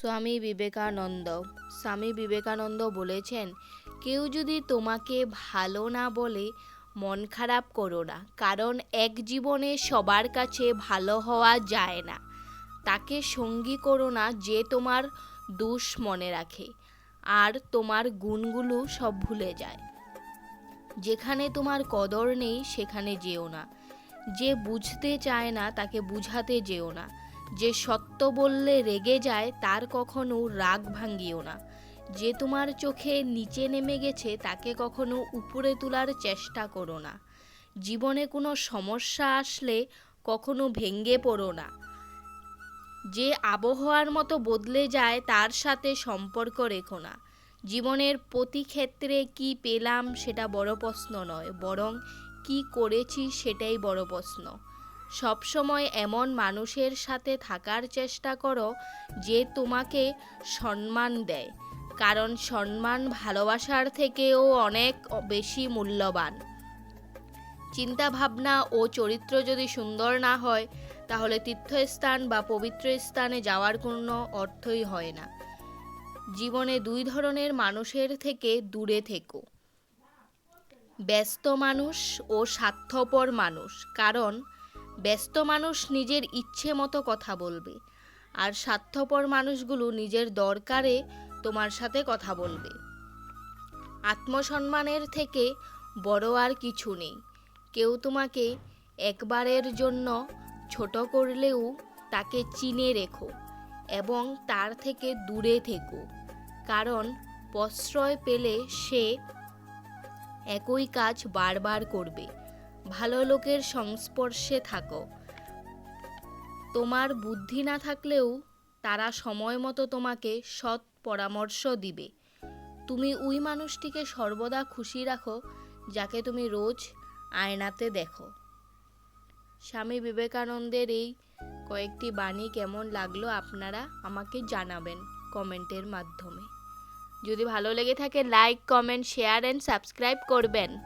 স্বামী বিবেকানন্দ। স্বামী বিবেকানন্দ বলেছেন, কেউ যদি তোমাকে ভালো না বলে, মন খারাপ করো না, কারণ এক জীবনে সবার কাছে ভালো হওয়া যায় না। তাকে সঙ্গী করো না যে তোমার দুষ মনে রাখে, আর তোমার গুণগুলো সব ভুলে যায়। যেখানে তোমার কদর নেই, সেখানে যেও না। যে বুঝতে চায় না, তাকে বুঝাতে যেও না। যে সত্য বললে রেগে যায়, তার কখনো রাগ ভাঙ্গিও না। যে তোমার চোখে নিচে নেমে গেছে, তাকে কখনো উপরে তোলার চেষ্টা করো না। জীবনে কোনো সমস্যা আসলে কখনো ভেঙ্গে পড়ো না। যে আবহাওয়ার মতো বদলে যায়, তার সাথে সম্পর্ক রেখো না। জীবনের প্রতি ক্ষেত্রে কি পেলাম, সেটা বড় প্রশ্ন নয়, বরং কি করেছি, সেটাই বড় প্রশ্ন। সবসময় এমন মানুষের সাথে থাকার চেষ্টা করো যে তোমাকে সম্মান দেয়। কারণ সম্মান ভালোবাসার থেকেও অনেক বেশি মূল্যবান। চিন্তা ভাবনা ও চরিত্র যদি সুন্দর না হয়, তাহলে তীর্থস্থান বা পবিত্র স্থানে যাওয়ার কোনো অর্থই হয় না। জীবনে দুই ধরনের মানুষের থেকে দূরে থেকো। ব্যস্ত মানুষ ও স্বার্থপর মানুষ। কারণ ব্যস্ত মানুষ নিজের ইচ্ছে মতো কথা বলবে, আর স্বার্থপর মানুষগুলো নিজের দরকারে তোমার সাথে কথা বলবে। আত্মসম্মানের থেকে বড় আর কিছু নেই। কেউ তোমাকে একবারের জন্য ছোট করলেও তাকে চিনে রেখো এবং তার থেকে দূরে থেকো, কারণ প্রশ্রয় পেলে সে একই কাজ বারবার করবে। ভালো লোকের সংস্পর্শে থাকো। তোমার বুদ্ধি না থাকলেও তারা সময় মতো তোমাকে সৎ পরামর্শ দিবে। তুমি ওই মানুষটিকে সর্বদা খুশি রাখো, যাকে তুমি রোজ আয়নাতে দেখো। স্বামী বিবেকানন্দের এই কয়েকটি বাণী কেমন লাগল আপনারা আমাকে জানাবেন কমেন্টের মাধ্যমে। যদি ভালো লেগে থাকে like comment share and subscribe করবেন।